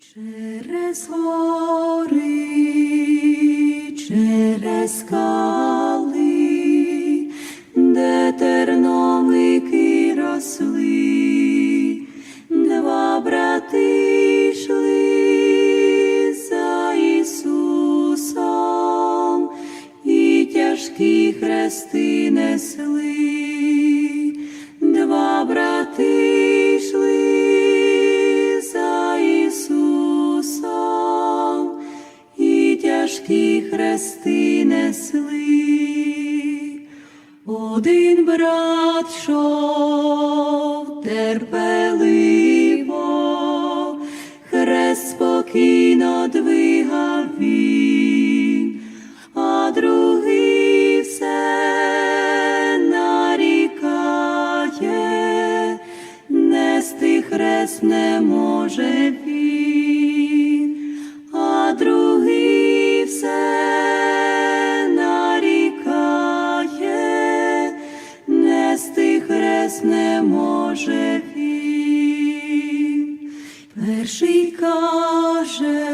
Через гори, через скали, де терновники росли, два брати йшли за Ісусом, і тяжкі хрести несли, хрести несли. Один брат йшов терпеливо, хрест спокійно двигав він, а другий все нарікає, нести хрест не може він, нести не може він. Перший каже,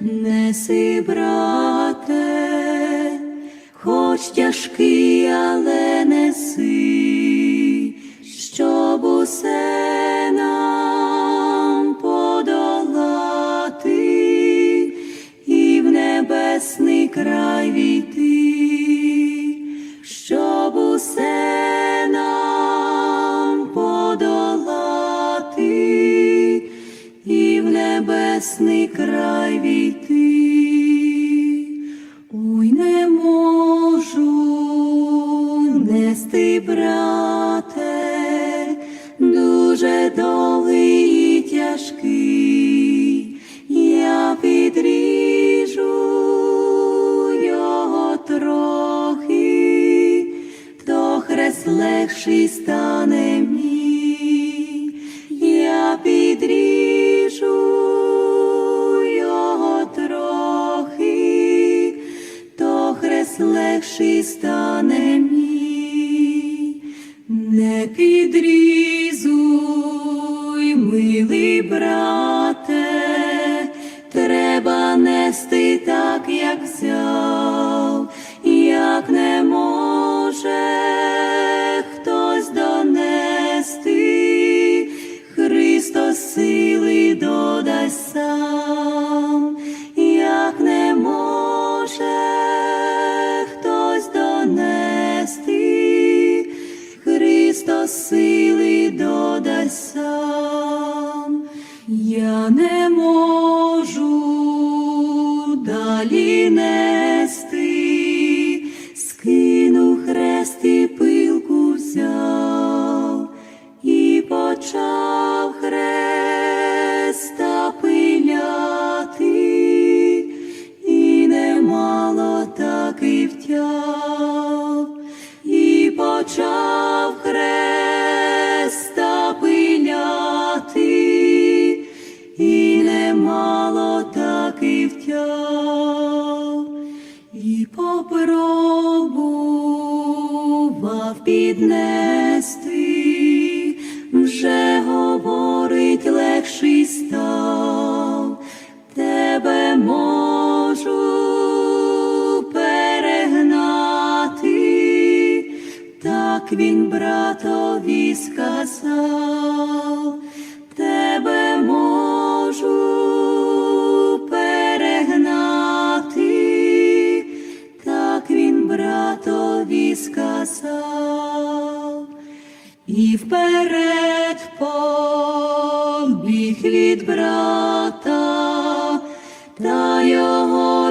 неси, брате, хоч тяжкий, але неси, небесний край війти. Ой, не можу нести, брате, дуже довгий і тяжкий, я підріжу його трохи, то хрест легший стане мій, стане мій, не підрізуй, сили додасть сам, я не можу далі нести, скину хрест і пилку взяв. І почав хреста пиляти, і немало так і втяв, і почав піднести, вже говорить легший став, тебе можу перегнати, так він братові сказав, братові сказав, і вперед побіг від брата, та його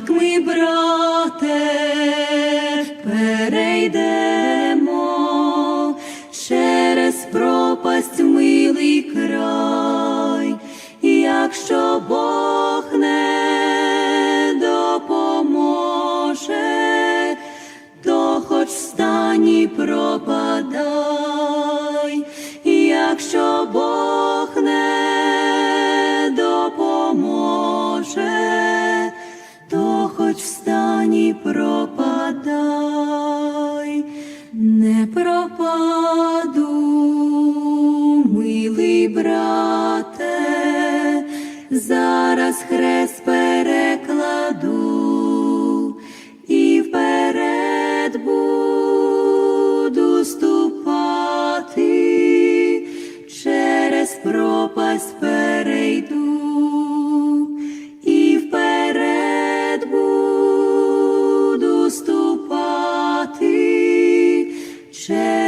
як ми, брате, перейдемо через пропасть милий край, якщо Бог не допоможе, то хоч встань і пропадай, якщо Бог не пропаду, милий брате, зараз хрест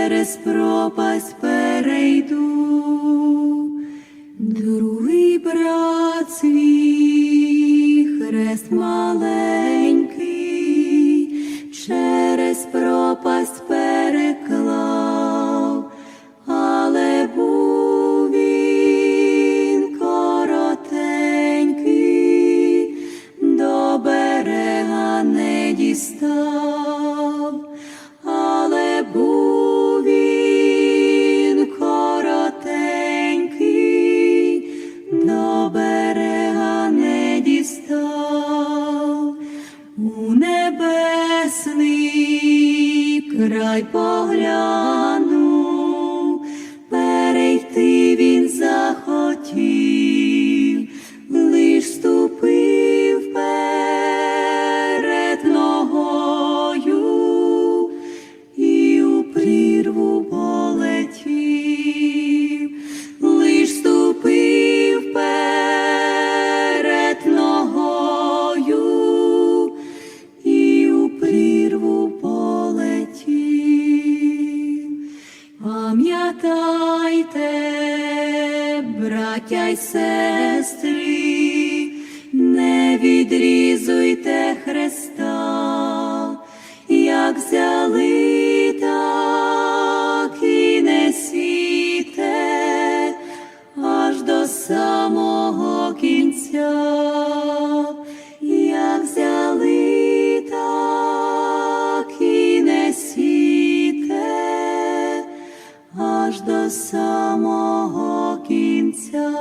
через пропасть перейду. Другий брат свій край поглянув, браття й сестри, не відрізуйте Христа, як взяли, так і несіте аж до самого кінця, як взяли, аж до самого кінця.